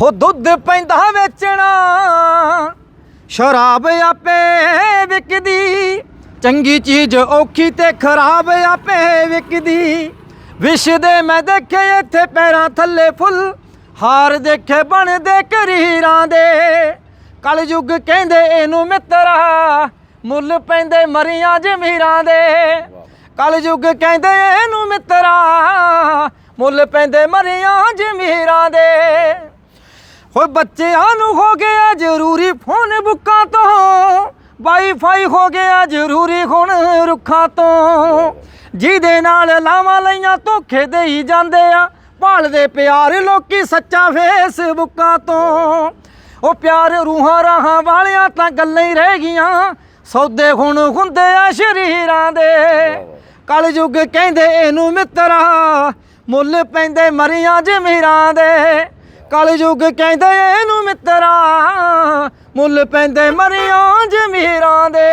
ਹੋ ਦੁੱਧ ਪੈਂਦਾ ਵੇਚਣਾ। ਸ਼ਰਾਬ ਆਪੇ ਵਿਕਦੀ। ਚੰਗੀ ਚੀਜ਼ ਔਖੀ ਤੇ ਖਰਾਬ ਆਪੇ ਵਿਕਦੀ। ਵਿਸ਼ ਦੇ ਮੈਂ ਦੇਖੇ ਇੱਥੇ ਪੈਰਾਂ ਥੱਲੇ ਫੁੱਲ। ਹਾਰ ਦੇਖੇ ਬਣਦੇ ਕਰੀਰਾਂ ਦੇ। ਕਲਯੁੱਗ ਕਹਿੰਦੇ ਇਹਨੂੰ ਮਿੱਤਰਾ। ਮੁੱਲ ਪੈਂਦੇ ਮਰੀਆਂ ਜ਼ਮੀਰਾਂ ਦੇ। ਕਲਯੁੱਗ ਕਹਿੰਦੇ ਇਹਨੂੰ ਮਿੱਤਰਾ। ਮੁੱਲ ਪੈਂਦੇ ਮਰੀਆਂ ਜ਼ਮੀਰਾਂ ਦੇ। ਹੋਏ ਬੱਚਿਆਂ ਨੂੰ ਹੋ ਗਿਆ ਜ਼ਰੂਰੀ ਫੋਨ ਬੁੱਕਾਂ ਤੋਂ। ਵਾਈਫਾਈ ਹੋ ਗਿਆ ਜ਼ਰੂਰੀ ਹੁਣ ਰੁੱਖਾਂ ਤੋਂ। ਜਿਹਦੇ ਨਾਲ ਲਾਵਾਂ ਲਈਆਂ ਧੋਖੇ ਦੇ ਹੀ ਜਾਂਦੇ ਆ। ਭਾਲਦੇ ਪਿਆਰ ਲੋਕੀ ਸੱਚਾ ਫੇਸਬੁੱਕਾਂ ਤੋਂ। ਉਹ ਪਿਆਰ ਰੂਹਾਂ ਰਾਹਾਂ ਵਾਲਿਆਂ ਤਾਂ ਗੱਲਾਂ ਹੀ ਰਹਿ ਗਈਆਂ। ਸੌਦੇ ਹੁਣ ਹੁੰਦੇ ਆ ਸ਼ਰੀਰਾਂ ਦੇ। ਕਲਯੁੱਗ ਕਹਿੰਦੇ ਇਹਨੂੰ ਮਿੱਤਰਾ, ਮੁੱਲ ਪੈਂਦੇ ਮਰੀਆਂ ਜ਼ਮੀਰਾਂ ਦੇ। ਕਲ ਯੁਗ ਕਹਿੰਦੇ ਇਹਨੂੰ ਮਿੱਤਰਾ ਮੁੱਲ ਪੈਂਦੇ ਮਰਿਆਂ ਜ਼ਮੀਰਾਂ ਦੇ।